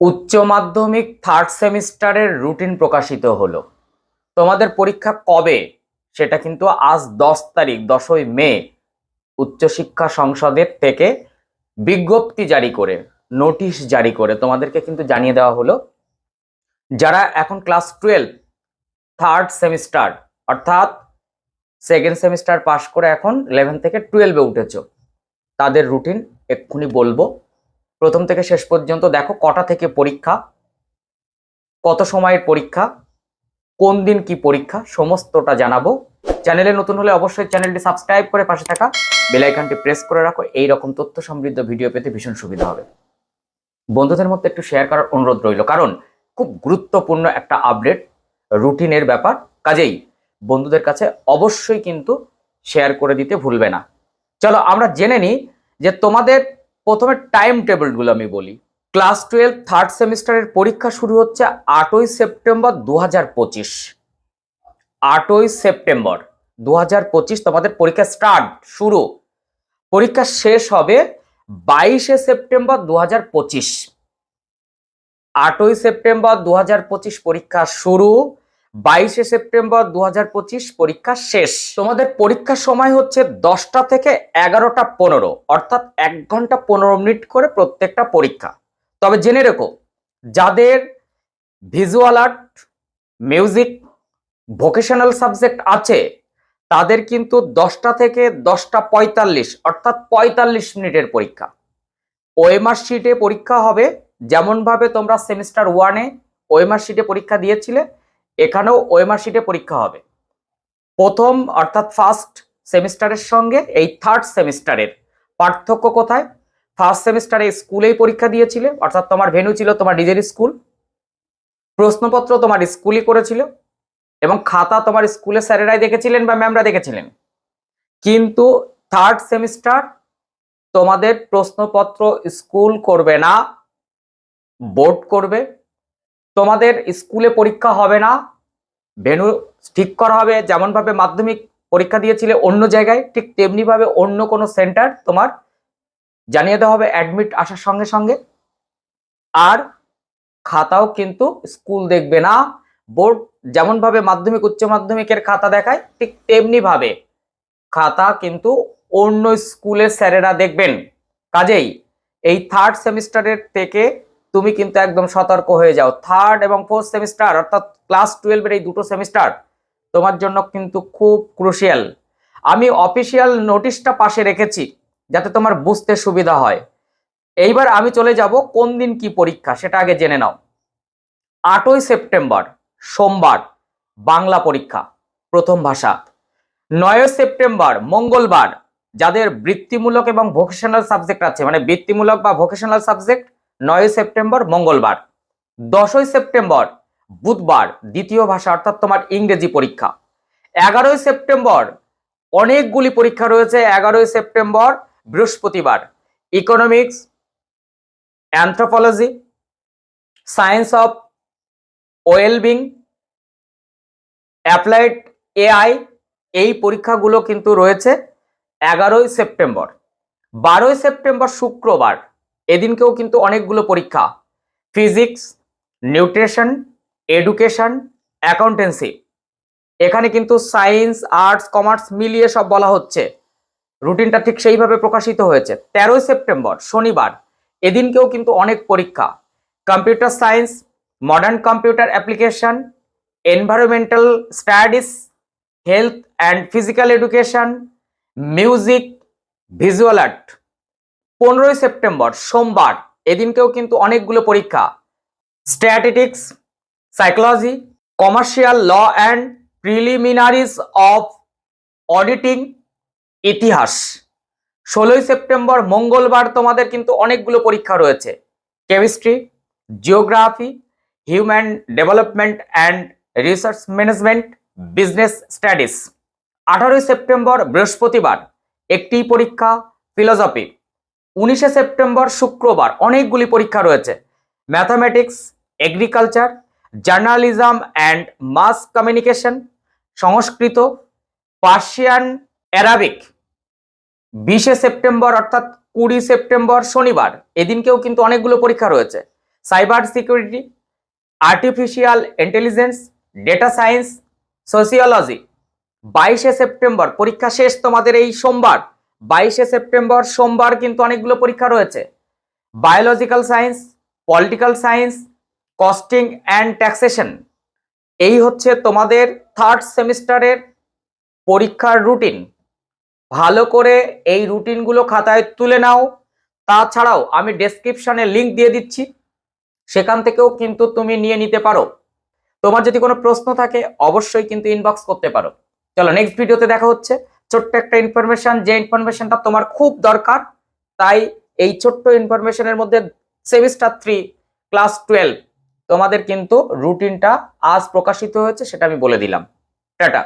উচ্চ মাধ্যমিক থার্ড সেমিস্টারের রুটিন প্রকাশিত হলো। তোমাদের পরীক্ষা কবে? সেটা কিন্তু আজ দশ তারিখ, দশই মে উচ্চশিক্ষা সংসদের থেকে বিজ্ঞপ্তি জারি করে, নোটিশ জারি করে। তোমাদেরকে কিন্তু জানিয়ে দেওয়া হলো, যারা এখন ক্লাস টুয়েলভ থার্ড সেমিস্টার অর্থাৎ সেকেন্ড সেমিস্টার পাশ করে এখন ইলেভেন থেকে টুয়েলভে উঠেছো, তাদের রুটিন এক্ষুনি বলব। প্রথম থেকে শেষ পর্যন্ত দেখো কটা থেকে পরীক্ষা, কত সময়ের পরীক্ষা, কোন দিন কি পরীক্ষা, সমস্তটা জানাব। চ্যানেলে নতুন হলে অবশ্যই চ্যানেলটি সাবস্ক্রাইব করে পাশে থাকা বেল আইকনটি প্রেস করে রাখো এই রকম তথ্য সমৃদ্ধ ভিডিও পেতে ভীষণ সুবিধা হবে। বন্ধুদের মধ্যে একটু শেয়ার করার অনুরোধ রইল, কারণ খুব গুরুত্বপূর্ণ একটা আপডেট রুটিনের ব্যাপার। কাজেই বন্ধুদের কাছে অবশ্যই কিন্তু শেয়ার করে দিতে ভুলবে না। চলো আমরা জেনে নিই যে তোমাদের প্রথমে টাইম টেবিলগুলো আমি বলি। ক্লাস টুয়েলভ থার্ড সেমিস্টারের পরীক্ষা শুরু হচ্ছে আটই সেপ্টেম্বর দু হাজার পঁচিশ। আটই সেপ্টেম্বর দু হাজার পঁচিশ তোমাদের পরীক্ষা স্টার্ট শুরু। পরীক্ষা শেষ হবে বাইশে সেপ্টেম্বর দু হাজার পঁচিশ। আটই সেপ্টেম্বর দু হাজার পঁচিশ পরীক্ষা শুরু। বাইশে সেপ্টেম্বর দু হাজার পঁচিশ পরীক্ষা শেষ। তোমাদের পরীক্ষার সময় হচ্ছে দশটা থেকে এগারোটা পনেরো, অর্থাৎ এক ঘণ্টা পনেরো মিনিট করে প্রত্যেকটা পরীক্ষা। তবে জেনে রেখো, যাদের visual art, music, vocational subject আছে, তাদের কিন্তু দশটা থেকে দশটা পঁয়তাল্লিশ, অর্থাৎ পঁয়তাল্লিশ মিনিটের পরীক্ষা। ওএমআর শিটে পরীক্ষা হবে, যেমনভাবে তোমরা সেমিস্টার ওয়ানে ওএমআর শিটে পরীক্ষা দিয়েছিলে এখানেও ওএমআর শিটে পরীক্ষা হবে। প্রথম অর্থাৎ ফার্স্ট সেমিস্টারের সঙ্গে এই থার্ড সেমিস্টারের পার্থক্য কোথায়? ফার্স্ট সেমিস্টারে স্কুলেই পরীক্ষা দিয়েছিলে, অর্থাৎ তোমার ভেনু ছিল তোমার নিজের স্কুল। প্রশ্নপত্র তোমার স্কুলই করেছিল এবং খাতা তোমার স্কুলের স্যারেরাই দেখেছিলেন বা ম্যামরা দেখেছিলেন। কিন্তু থার্ড সেমিস্টার তোমাদের প্রশ্নপত্র স্কুল করবে না বোর্ড করবে তোমাদের স্কুলে পরীক্ষা হবে না। ভেনু ঠিক করা হবে, যেমনভাবে মাধ্যমিক পরীক্ষা দিয়েছিলে অন্য জায়গায়, ঠিক তেমনিভাবে অন্য কোনো সেন্টার তোমার জানিয়ে দেওয়া হবে অ্যাডমিট আসার সঙ্গে সঙ্গে। আর খাতাও কিন্তু স্কুল দেখবে না। বোর্ড যেমনভাবে মাধ্যমিক, উচ্চ মাধ্যমিকের খাতা দেখায়, ঠিক তেমনিভাবে খাতা কিন্তু অন্য স্কুলের স্যারেরা দেখবেন। কাজেই এই থার্ড সেমিস্টারের থেকে তুমি কিন্তু একদম সতর্ক হয়ে যাও। থার্ড এবং ফোর্থ সেমিস্টার অর্থাৎ ক্লাস টুয়েলভের এই দুটো সেমিস্টার তোমার জন্য কিন্তু খুব ক্রুশিয়াল আমি অফিসিয়াল নোটিশটা পাশে রেখেছি, যাতে তোমার বুঝতে সুবিধা হয়। এইবার আমি চলে যাব কোন দিন কি পরীক্ষা, সেটা আগে জেনে নাও। আটই সেপ্টেম্বর, সোমবার, বাংলা পরীক্ষা, প্রথম ভাষা। নয় সেপ্টেম্বর, মঙ্গলবার, যাদের বৃত্তিমূলক এবং ভোকেশনাল সাবজেক্ট আছে মানে বৃত্তিমূলক বা ভোকেশনাল সাবজেক্ট নয় সেপ্টেম্বর মঙ্গলবার, দশই সেপ্টেম্বর বুধবার দ্বিতীয় ভাষা অর্থাৎ তোমার ইংরেজি পরীক্ষা, এগারোই সেপ্টেম্বর অনেকগুলি পরীক্ষা রয়েছে, এগারোই সেপ্টেম্বর বৃহস্পতিবার economics anthropology science of wellbeing applied AI এই পরীক্ষাগুলো কিন্তু রয়েছে এগারোই সেপ্টেম্বর। বারোই সেপ্টেম্বর শুক্রবার এদিনকেও কিন্তু অনেকগুলো পরীক্ষা। Physics, nutrition, education, accountancy. এখানে কিন্তু সায়েন্স, আর্টস, কমার্স মিলিয়ে সব বলা হচ্ছে। রুটিনটা ঠিক সেইভাবে প্রকাশিত হয়েছে। তেরোই সেপ্টেম্বর, শনিবার, এদিনকেও কিন্তু অনেক পরীক্ষা। Computer science, modern computer application, environmental studies, health and physical education, music, visual art. পনেরোই সেপ্টেম্বর, সোমবার, এদিনকেও কিন্তু অনেকগুলো পরীক্ষা। Statistics psychology commercial law and preliminaries of auditing ইতিহাস। ষোলোই সেপ্টেম্বর, মঙ্গলবার তোমাদের কিন্তু অনেকগুলো পরীক্ষা রয়েছে। Chemistry geography human development and research management business studies আঠারোই সেপ্টেম্বর, বৃহস্পতিবার, একটি পরীক্ষা ফিলোসফি উনিশে সেপ্টেম্বর শুক্রবার অনেকগুলি পরীক্ষা রয়েছে। Mathematics agriculture journalism and mass communication Sanskrit Persian Arabic বিশে সেপ্টেম্বর অর্থাৎ কুড়ি সেপ্টেম্বর শনিবার, এদিনকেও কিন্তু অনেকগুলো পরীক্ষা রয়েছে। Cyber security artificial intelligence data science sociology বাইশে সেপ্টেম্বর, পরীক্ষা শেষ তোমাদের এই সোমবার। বাইশে সেপ্টেম্বর সোমবার কিন্তু অনেকগুলো পরীক্ষা রয়েছে। Biological science political science costing and taxation এই হচ্ছে তোমাদের থার্ড সেমিস্টারের পরীক্ষার রুটিন ভালো করে এই রুটিনগুলো খাতায় তুলে নাও। তাছাড়াও আমি ডেসক্রিপশনে লিংক দিয়ে দিচ্ছি। সেখান থেকেও কিন্তু তুমি নিয়ে নিতে পারো। তোমার যদি কোনো প্রশ্ন থাকে, অবশ্যই কিন্তু ইনবক্স করতে পারো। চলো নেক্সট ভিডিওতে দেখা হচ্ছে। ছোট্ট একটা ইনফরমেশন যে ইনফরমেশনটা তোমার খুব দরকার, তাই এই ছোট্ট ইনফরমেশনের মধ্যে সেমিস্টার থ্রি ক্লাস টুয়েলভ তোমাদের কিন্তু রুটিনটা আজ প্রকাশিত হয়েছে, সেটা আমি বলে দিলাম। টাটা।